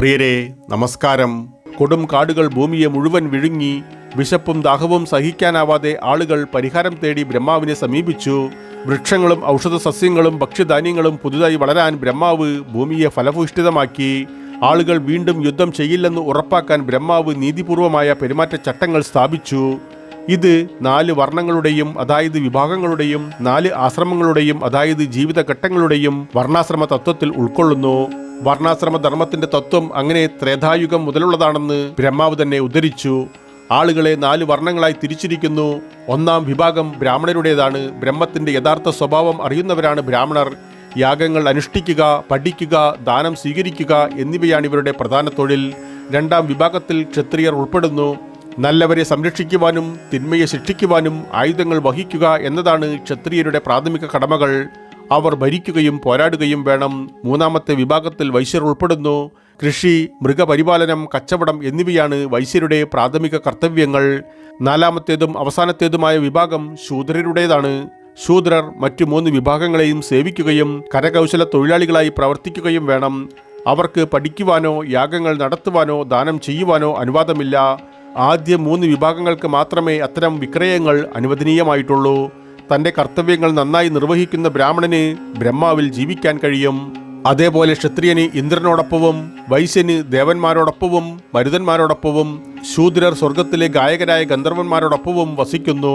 പ്രിയരെ നമസ്കാരം. കൊടും കാടുകൾ ഭൂമിയെ മുഴുവൻ വിഴുങ്ങി വിശപ്പും ദാഹവും സഹിക്കാനാവാതെ ആളുകൾ പരിഹാരം തേടി ബ്രഹ്മാവിനെ സമീപിച്ചു. വൃക്ഷങ്ങളും ഔഷധ സസ്യങ്ങളും ഭക്ഷ്യധാന്യങ്ങളും പുതുതായി വളരാൻ ബ്രഹ്മാവ് ഭൂമിയെ ഫലഭൂഷ്ഠിതമാക്കി. ആളുകൾ വീണ്ടും യുദ്ധം ചെയ്യില്ലെന്ന് ഉറപ്പാക്കാൻ ബ്രഹ്മാവ് നീതിപൂർവമായ പെരുമാറ്റച്ചട്ടങ്ങൾ സ്ഥാപിച്ചു. ഇത് നാല് വർണങ്ങളുടെയും അതായത് വിഭാഗങ്ങളുടെയും നാല് ആശ്രമങ്ങളുടെയും അതായത് ജീവിതഘട്ടങ്ങളുടെയും വർണാശ്രമ തത്വത്തിൽ ഉൾക്കൊള്ളുന്നു. വർണാശ്രമ ധർമ്മത്തിന്റെ തത്വം അങ്ങനെ ത്രേതായുഗം മുതലുള്ളതാണെന്ന് ബ്രഹ്മാവ് തന്നെ ഉദ്ധരിച്ചു. ആളുകളെ നാല് വർണങ്ങളായി തിരിച്ചിരിക്കുന്നു. ഒന്നാം വിഭാഗം ബ്രാഹ്മണരുടേതാണ്. ബ്രഹ്മത്തിന്റെ യഥാർത്ഥ സ്വഭാവം അറിയുന്നവരാണ് ബ്രാഹ്മണർ. യാഗങ്ങൾ അനുഷ്ഠിക്കുക പഠിക്കുക ദാനം സ്വീകരിക്കുക എന്നിവയാണ് ഇവരുടെ പ്രധാന തൊഴിൽ. രണ്ടാം വിഭാഗത്തിൽ ക്ഷത്രിയർ ഉൾപ്പെടുന്നു. നല്ലവരെ സംരക്ഷിക്കുവാനും തിന്മയെ ശിക്ഷിക്കുവാനും ആയുധങ്ങൾ വഹിക്കുക എന്നതാണ് ക്ഷത്രിയരുടെ പ്രാഥമിക കടമകൾ. അവർ ഭരിക്കുകയും പോരാടുകയും വേണം. മൂന്നാമത്തെ വിഭാഗത്തിൽ വൈശ്യർ ഉൾപ്പെടുന്നു. കൃഷി മൃഗപരിപാലനം കച്ചവടം എന്നിവയാണ് വൈശ്യരുടെ പ്രാഥമിക കർത്തവ്യങ്ങൾ. നാലാമത്തേതും അവസാനത്തേതുമായ വിഭാഗം ശൂദ്രരുടേതാണ്. ശൂദ്രർ മറ്റു മൂന്ന് വിഭാഗങ്ങളെയും സേവിക്കുകയും കരകൗശല തൊഴിലാളികളായി പ്രവർത്തിക്കുകയും വേണം. അവർക്ക് പഠിക്കുവാനോ യാഗങ്ങൾ നടത്തുവാനോ ദാനം ചെയ്യുവാനോ അനുവാദമില്ല. ആദ്യ മൂന്ന് വിഭാഗങ്ങൾക്ക് മാത്രമേ അത്തരം വിക്രയങ്ങൾ അനുവദനീയമായിട്ടുള്ളൂ. തന്റെ കർത്തവ്യങ്ങൾ നന്നായി നിർവഹിക്കുന്ന ബ്രാഹ്മണന് ബ്രഹ്മാവിൽ ജീവിക്കാൻ കഴിയും. അതേപോലെ ക്ഷത്രിയന് ഇന്ദ്രനോടൊപ്പവും വൈശ്യന് ദേവന്മാരോടൊപ്പവും മരുതന്മാരോടൊപ്പവും ശൂദ്രർ സ്വർഗത്തിലെ ഗായകരായ ഗന്ധർവന്മാരോടൊപ്പവും വസിക്കുന്നു.